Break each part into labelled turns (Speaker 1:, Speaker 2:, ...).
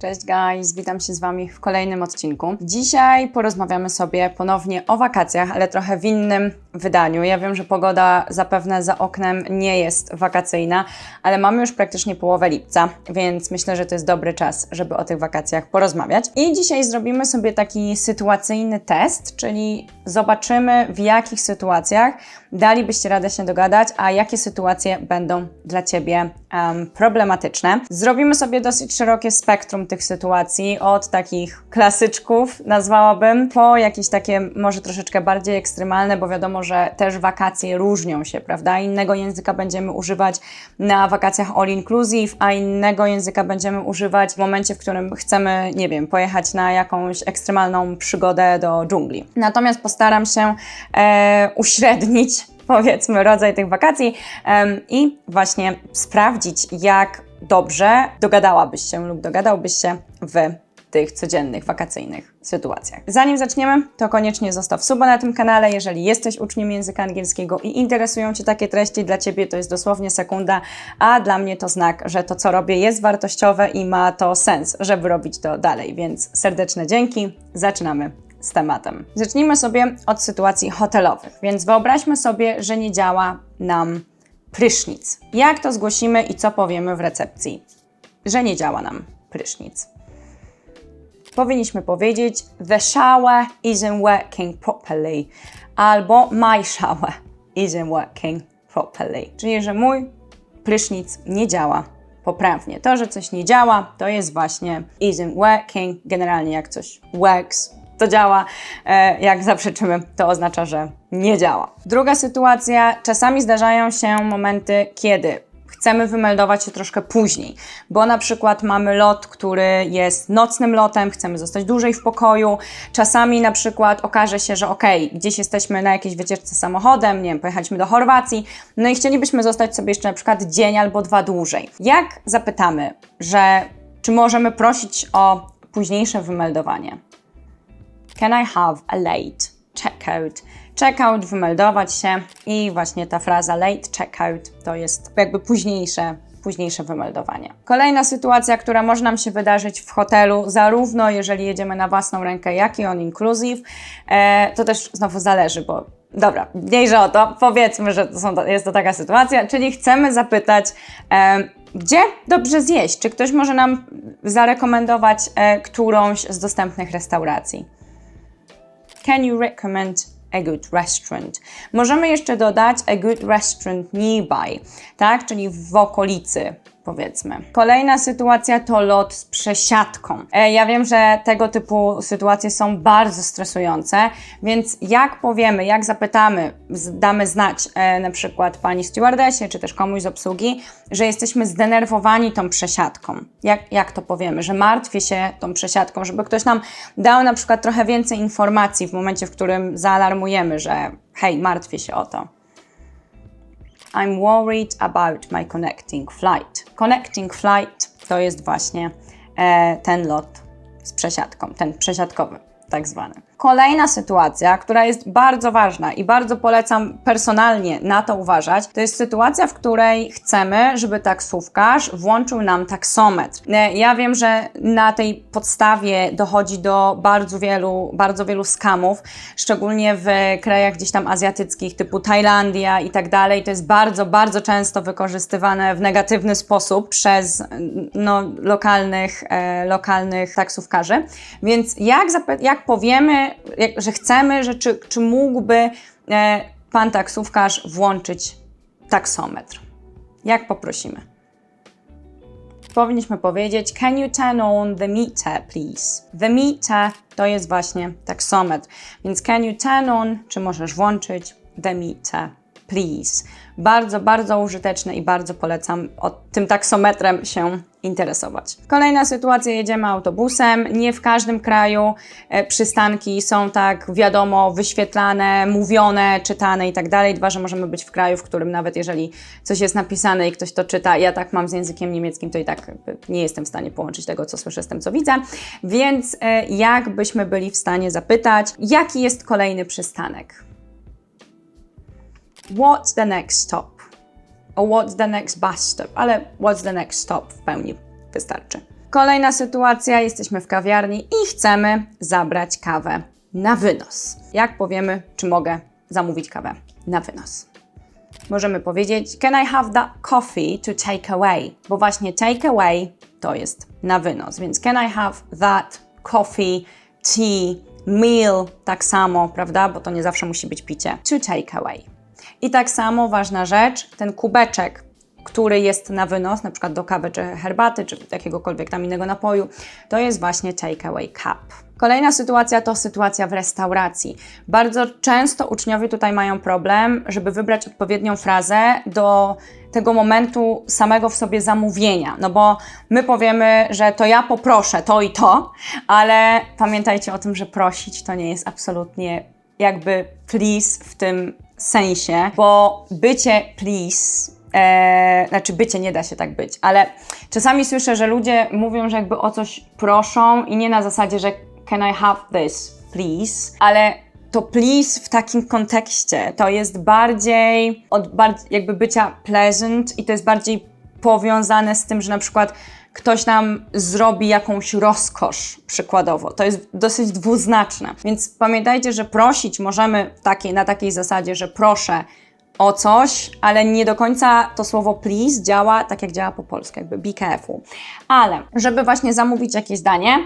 Speaker 1: Cześć guys, witam się z Wami w kolejnym odcinku. Dzisiaj porozmawiamy sobie ponownie o wakacjach, ale trochę w innym wydaniu. Ja wiem, że pogoda zapewne za oknem nie jest wakacyjna, ale mamy już praktycznie połowę lipca, więc myślę, że to jest dobry czas, żeby o tych wakacjach porozmawiać. I dzisiaj zrobimy sobie taki sytuacyjny test, czyli zobaczymy w jakich sytuacjach dalibyście radę się dogadać, a jakie sytuacje będą dla Ciebie em, problematyczne. Zrobimy sobie dosyć szerokie spektrum tych sytuacji, od takich klasyczków, nazwałabym, po jakieś takie może troszeczkę bardziej ekstremalne, bo wiadomo, że też wakacje różnią się, prawda? Innego języka będziemy używać na wakacjach all inclusive, a innego języka będziemy używać w momencie, w którym chcemy, nie wiem, pojechać na jakąś ekstremalną przygodę do dżungli. Natomiast postaram się e, uśrednić powiedzmy, rodzaj tych wakacji i właśnie sprawdzić, jak dobrze dogadałabyś się lub dogadałbyś się w tych codziennych, wakacyjnych sytuacjach. Zanim zaczniemy, to koniecznie zostaw suba na tym kanale. Jeżeli jesteś uczniem języka angielskiego i interesują Cię takie treści, dla Ciebie to jest dosłownie sekunda, a dla mnie to znak, że to, co robię, jest wartościowe i ma to sens, żeby robić to dalej. Więc serdeczne dzięki. Zaczynamy z tematem. Zacznijmy sobie od sytuacji hotelowych. Więc wyobraźmy sobie, że nie działa nam prysznic. Jak to zgłosimy i co powiemy w recepcji? Że nie działa nam prysznic. Powinniśmy powiedzieć The shower isn't working properly albo My shower isn't working properly. Czyli, że mój prysznic nie działa poprawnie. To, że coś nie działa, to jest właśnie isn't working. Generalnie jak coś works, to działa. E, Jak zaprzeczymy, to oznacza, że nie działa. Druga sytuacja, czasami zdarzają się momenty, kiedy chcemy wymeldować się troszkę później, bo na przykład mamy lot, który jest nocnym lotem, chcemy zostać dłużej w pokoju. Czasami na przykład okaże się, że ok, gdzieś jesteśmy na jakiejś wycieczce samochodem, nie wiem, pojechaliśmy do Chorwacji, no i chcielibyśmy zostać sobie jeszcze na przykład dzień albo dwa dłużej. Jak zapytamy, że czy możemy prosić o późniejsze wymeldowanie? Can I have a late checkout? Checkout, wymeldować się i właśnie ta fraza late checkout to jest jakby późniejsze, późniejsze wymeldowanie. Kolejna sytuacja, która może nam się wydarzyć w hotelu, zarówno jeżeli jedziemy na własną rękę, jak i on inclusive, e, to też znowu zależy, bo dobra, mniejsza o to, powiedzmy, że to są, jest to taka sytuacja, czyli chcemy zapytać, e, gdzie dobrze zjeść? Czy ktoś może nam zarekomendować e, którąś z dostępnych restauracji? Can you recommend a good restaurant? Możemy jeszcze dodać a good restaurant nearby, tak? Czyli w okolicy, powiedzmy. Kolejna sytuacja to lot z przesiadką. E, ja wiem, że tego typu sytuacje są bardzo stresujące, więc jak powiemy, jak zapytamy, damy znać e, na przykład pani stewardessie, czy też komuś z obsługi, że jesteśmy zdenerwowani tą przesiadką. Jak, jak to powiemy? Że martwię się tą przesiadką, żeby ktoś nam dał na przykład trochę więcej informacji w momencie, w którym zaalarmujemy, że hej, martwię się o to. I'm worried about my connecting flight. Connecting flight to jest właśnie e, ten lot z przesiadką, ten przesiadkowy tak zwany. Kolejna sytuacja, która jest bardzo ważna i bardzo polecam personalnie na to uważać, to jest sytuacja, w której chcemy, żeby taksówkarz włączył nam taksometr. E, Ja wiem, że na tej podstawie dochodzi do bardzo wielu, bardzo wielu skamów, szczególnie w krajach gdzieś tam azjatyckich typu Tajlandia i tak dalej. To jest bardzo, bardzo często wykorzystywane w negatywny sposób przez no, lokalnych, e, lokalnych taksówkarzy. Więc jak, jak powiemy, że chcemy, że czy, czy mógłby e, pan taksówkarz włączyć taksometr? Jak poprosimy? Powinniśmy powiedzieć Can you turn on the meter, please? The meter to jest właśnie taksometr. Więc can you turn on, czy możesz włączyć the meter, please? Bardzo, bardzo użyteczne i bardzo polecam o tym taksometrem się interesować. Kolejna sytuacja, jedziemy autobusem. Nie w każdym kraju e, przystanki są tak, wiadomo, wyświetlane, mówione, czytane i tak dalej. Dwa, że możemy być w kraju, w którym nawet jeżeli coś jest napisane i ktoś to czyta, ja tak mam z językiem niemieckim, to i tak jakby nie jestem w stanie połączyć tego, co słyszę z tym, co widzę. Więc e, jak byśmy byli w stanie zapytać, jaki jest kolejny przystanek? What's the next stop? Or what's the next bus stop? Ale what's the next stop w pełni wystarczy. Kolejna sytuacja, jesteśmy w kawiarni i chcemy zabrać kawę na wynos. Jak powiemy, czy mogę zamówić kawę na wynos? Możemy powiedzieć Can I have that coffee to take away? Bo właśnie take away to jest na wynos, więc can I have that coffee, tea, meal, tak samo, prawda? Bo to nie zawsze musi być picie. To take away. I tak samo ważna rzecz, ten kubeczek, który jest na wynos, na przykład do kawy czy herbaty, czy jakiegokolwiek tam innego napoju, to jest właśnie take away cup. Kolejna sytuacja to sytuacja w restauracji. Bardzo często uczniowie tutaj mają problem, żeby wybrać odpowiednią frazę do tego momentu samego w sobie zamówienia. No bo my powiemy, że to ja poproszę to i to, ale pamiętajcie o tym, że prosić to nie jest absolutnie jakby please w tym sensie, bo bycie please e, znaczy bycie nie da się tak być, ale czasami słyszę, że ludzie mówią, że jakby o coś proszą i nie na zasadzie, że can I have this, please, ale to please w takim kontekście to jest bardziej od bardziej jakby bycia pleasant i to jest bardziej powiązane z tym, że na przykład ktoś nam zrobi jakąś rozkosz, przykładowo. To jest dosyć dwuznaczne. Więc pamiętajcie, że prosić możemy takiej, na takiej zasadzie, że proszę o coś, ale nie do końca to słowo please działa tak, jak działa po polsku, jakby be careful. Ale żeby właśnie zamówić jakieś danie,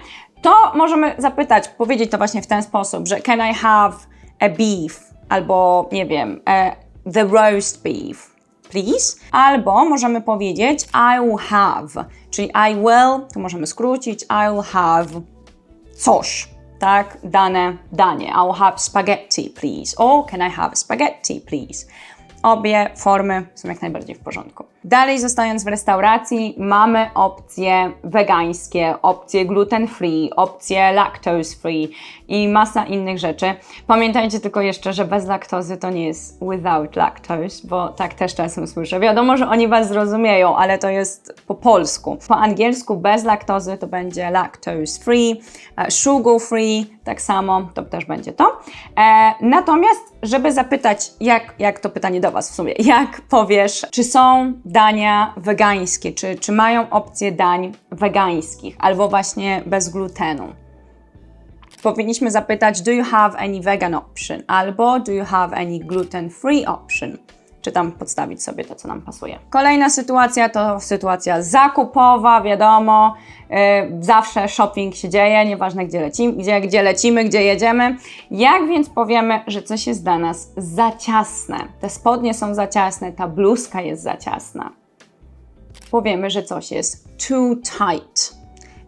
Speaker 1: to możemy zapytać, powiedzieć to właśnie w ten sposób, że can I have a beef, albo nie wiem, e, the roast beef, please. Albo możemy powiedzieć I will have, czyli I will, to możemy skrócić, I will have coś, tak, dane danie. I will have spaghetti, please. Or can I have spaghetti, please? Obie formy są jak najbardziej w porządku. Dalej zostając w restauracji, mamy opcje wegańskie, opcje gluten free, opcje lactose free i masa innych rzeczy. Pamiętajcie tylko jeszcze, że bez laktozy to nie jest without lactose, bo tak też czasem słyszę. Wiadomo, że oni Was zrozumieją, ale to jest po polsku. Po angielsku bez laktozy to będzie lactose free, sugar free, tak samo to też będzie to. E, natomiast, żeby zapytać, jak, jak to pytanie do Was w sumie, jak powiesz, czy są dania wegańskie, czy, czy mają opcję dań wegańskich albo właśnie bez glutenu? Powinniśmy zapytać, do you have any vegan option? Albo do you have any gluten-free option? Czy tam podstawić sobie to, co nam pasuje. Kolejna sytuacja to sytuacja zakupowa, wiadomo, yy, zawsze shopping się dzieje, nieważne gdzie lecimy, gdzie, gdzie lecimy, gdzie jedziemy. Jak więc powiemy, że coś jest dla nas za ciasne? Te spodnie są za ciasne, ta bluzka jest za ciasna. Powiemy, że coś jest too tight.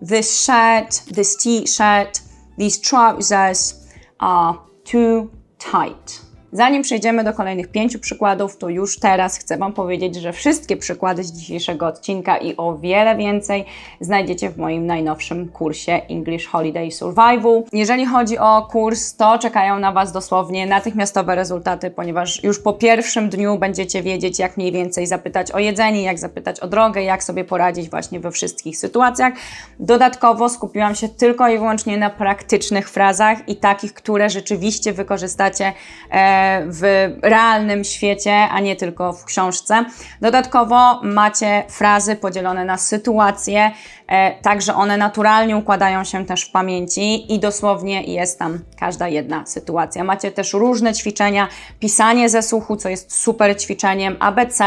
Speaker 1: This shirt, this t-shirt, these trousers are too tight. Zanim przejdziemy do kolejnych pięciu przykładów, to już teraz chcę Wam powiedzieć, że wszystkie przykłady z dzisiejszego odcinka i o wiele więcej znajdziecie w moim najnowszym kursie English Holiday Survival. Jeżeli chodzi o kurs, to czekają na Was dosłownie natychmiastowe rezultaty, ponieważ już po pierwszym dniu będziecie wiedzieć, jak mniej więcej zapytać o jedzenie, jak zapytać o drogę, jak sobie poradzić właśnie we wszystkich sytuacjach. Dodatkowo skupiłam się tylko i wyłącznie na praktycznych frazach i takich, które rzeczywiście wykorzystacie. E, w realnym świecie, a nie tylko w książce. Dodatkowo macie frazy podzielone na sytuacje, e, tak że one naturalnie układają się też w pamięci i dosłownie jest tam każda jedna sytuacja. Macie też różne ćwiczenia, pisanie ze słuchu, co jest super ćwiczeniem, ABC,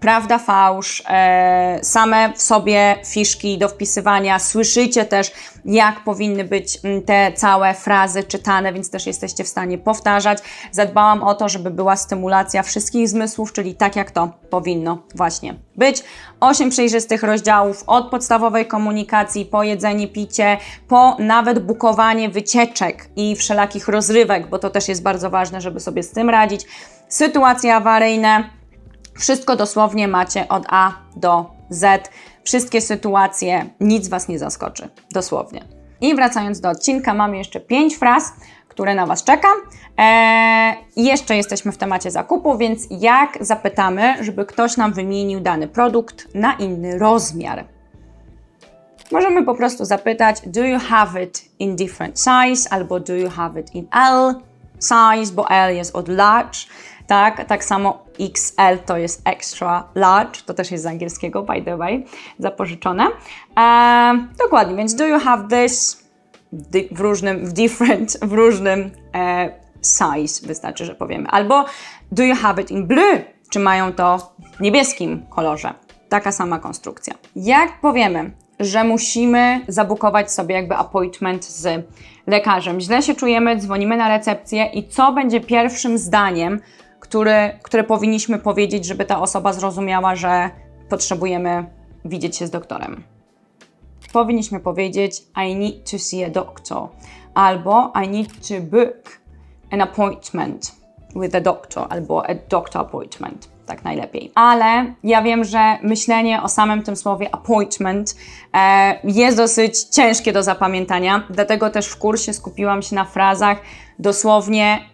Speaker 1: prawda, fałsz, e, same w sobie fiszki do wpisywania. Słyszycie też, jak powinny być mm, te całe frazy czytane, więc też jesteście w stanie powtarzać. Zadbałam o to, żeby była stymulacja wszystkich zmysłów, czyli tak jak to powinno właśnie być. Osiem przejrzystych rozdziałów od podstawowej komunikacji, po jedzenie, picie, po nawet bukowanie wycieczek i wszelakich rozrywek, bo to też jest bardzo ważne, żeby sobie z tym radzić. Sytuacje awaryjne, wszystko dosłownie macie od A do Z. Wszystkie sytuacje, nic Was nie zaskoczy. Dosłownie. I wracając do odcinka, mamy jeszcze pięć fraz, które na Was czeka. Eee, jeszcze jesteśmy w temacie zakupu, więc jak zapytamy, żeby ktoś nam wymienił dany produkt na inny rozmiar? Możemy po prostu zapytać, do you have it in different size, albo do you have it in L size, bo L jest od large. Tak? Tak samo XL to jest extra large, to też jest z angielskiego, by the way, zapożyczone. E, dokładnie, więc do you have this w różnym, w different, w różnym e, size, wystarczy, że powiemy. Albo do you have it in blue? Czy mają to w niebieskim kolorze? Taka sama konstrukcja. Jak powiemy, że musimy zabukować sobie jakby appointment z lekarzem, źle się czujemy, dzwonimy na recepcję i co będzie pierwszym zdaniem, które, które powinniśmy powiedzieć, żeby ta osoba zrozumiała, że potrzebujemy widzieć się z doktorem? powinniśmy powiedzieć I need to see a doctor albo I need to book an appointment with a doctor albo a doctor appointment, tak najlepiej. Ale ja wiem, że myślenie o samym tym słowie appointment e, jest dosyć ciężkie do zapamiętania, dlatego też w kursie skupiłam się na frazach dosłownie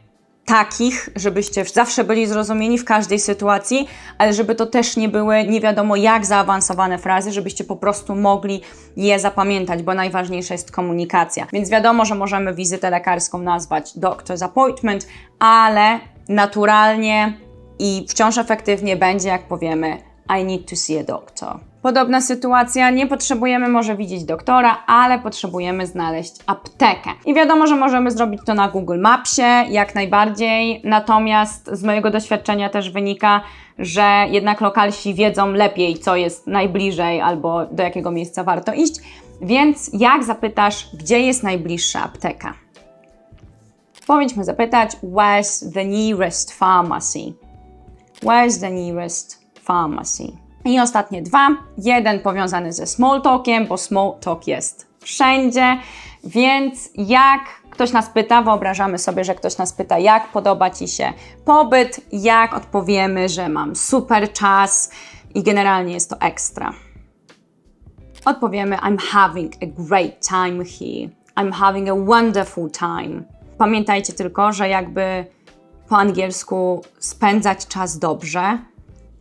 Speaker 1: takich, żebyście zawsze byli zrozumieni w każdej sytuacji, ale żeby to też nie były nie wiadomo jak zaawansowane frazy, żebyście po prostu mogli je zapamiętać, bo najważniejsza jest komunikacja. Więc wiadomo, że możemy wizytę lekarską nazwać doctor's appointment, ale naturalnie i wciąż efektywnie będzie, jak powiemy I need to see a doctor. Podobna sytuacja, nie potrzebujemy może widzieć doktora, ale potrzebujemy znaleźć aptekę. I wiadomo, że możemy zrobić to na Google Mapsie, jak najbardziej, natomiast z mojego doświadczenia też wynika, że jednak lokalsi wiedzą lepiej, co jest najbliżej albo do jakiego miejsca warto iść. Więc jak zapytasz, gdzie jest najbliższa apteka? Powinniśmy zapytać, where's the nearest pharmacy? Where's the nearest pharmacy? I ostatnie dwa. Jeden powiązany ze small talkiem, bo small talk jest wszędzie, więc jak ktoś nas pyta, wyobrażamy sobie, że ktoś nas pyta, jak podoba Ci się pobyt, jak odpowiemy, że mam super czas i generalnie jest to ekstra. Odpowiemy I'm having a great time here. I'm having a wonderful time. Pamiętajcie tylko, że jakby po angielsku spędzać czas dobrze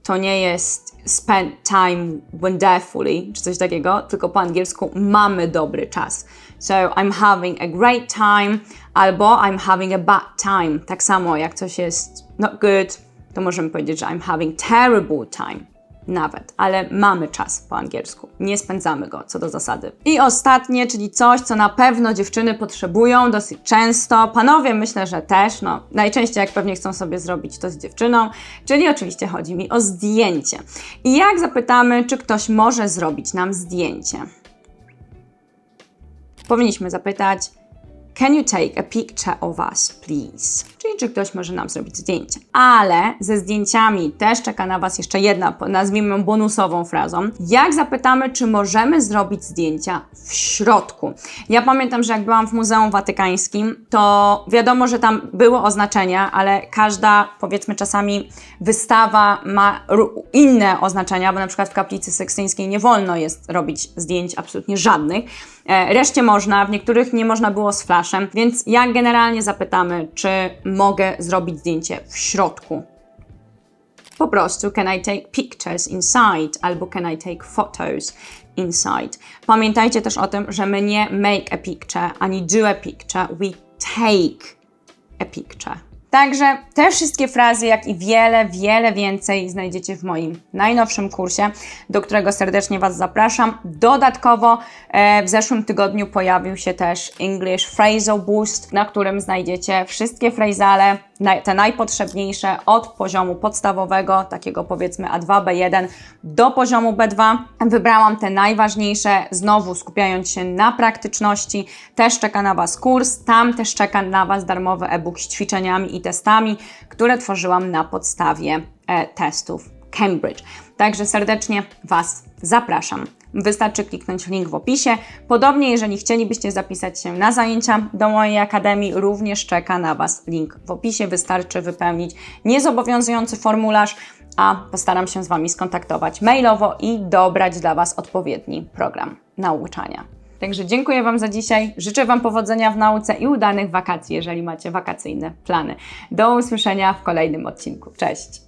Speaker 1: to nie jest spend time wonderfully czy coś takiego, tylko po angielsku mamy dobry czas. So I'm having a great time albo I'm having a bad time. Tak samo jak coś jest not good, to możemy powiedzieć, że I'm having terrible time nawet, ale mamy czas po angielsku. Nie spędzamy go co do zasady. I ostatnie, czyli coś, co na pewno dziewczyny potrzebują dosyć często. Panowie myślę, że też, no najczęściej jak pewnie chcą sobie zrobić to z dziewczyną, czyli oczywiście chodzi mi o zdjęcie. I jak zapytamy, czy ktoś może zrobić nam zdjęcie? Powinniśmy zapytać Can you take a picture of us, please? Czyli czy ktoś może nam zrobić zdjęcie. Ale ze zdjęciami też czeka na Was jeszcze jedna, nazwijmy ją bonusową frazą. Jak zapytamy, czy możemy zrobić zdjęcia w środku? Ja pamiętam, że jak byłam w Muzeum Watykańskim, to wiadomo, że tam było oznaczenia, ale każda, powiedzmy czasami, wystawa ma inne oznaczenia, bo na przykład w Kaplicy Sykstyńskiej nie wolno jest robić zdjęć absolutnie żadnych. E, Reszcie można, w niektórych nie można było z flashem, więc jak generalnie zapytamy, czy mogę zrobić zdjęcie w środku? Po prostu can I take pictures inside albo can I take photos inside. Pamiętajcie też o tym, że my nie make a picture ani do a picture, we take a picture. Także te wszystkie frazy, jak i wiele, wiele więcej znajdziecie w moim najnowszym kursie, do którego serdecznie Was zapraszam. Dodatkowo e, w zeszłym tygodniu pojawił się też English Phrasal Boost, na którym znajdziecie wszystkie frazale, te najpotrzebniejsze od poziomu podstawowego, takiego powiedzmy A2, B1 do poziomu B2. Wybrałam te najważniejsze, znowu skupiając się na praktyczności. Też czeka na Was kurs, tam też czeka na Was darmowy e-book z ćwiczeniami i testami, które tworzyłam na podstawie e, testów Cambridge. Także serdecznie Was zapraszam. Wystarczy kliknąć link w opisie. Podobnie, jeżeli chcielibyście zapisać się na zajęcia do mojej akademii, również czeka na Was link w opisie. Wystarczy wypełnić niezobowiązujący formularz, a postaram się z Wami skontaktować mailowo i dobrać dla Was odpowiedni program nauczania. Także dziękuję Wam za dzisiaj. Życzę Wam powodzenia w nauce i udanych wakacji, jeżeli macie wakacyjne plany. Do usłyszenia w kolejnym odcinku. Cześć!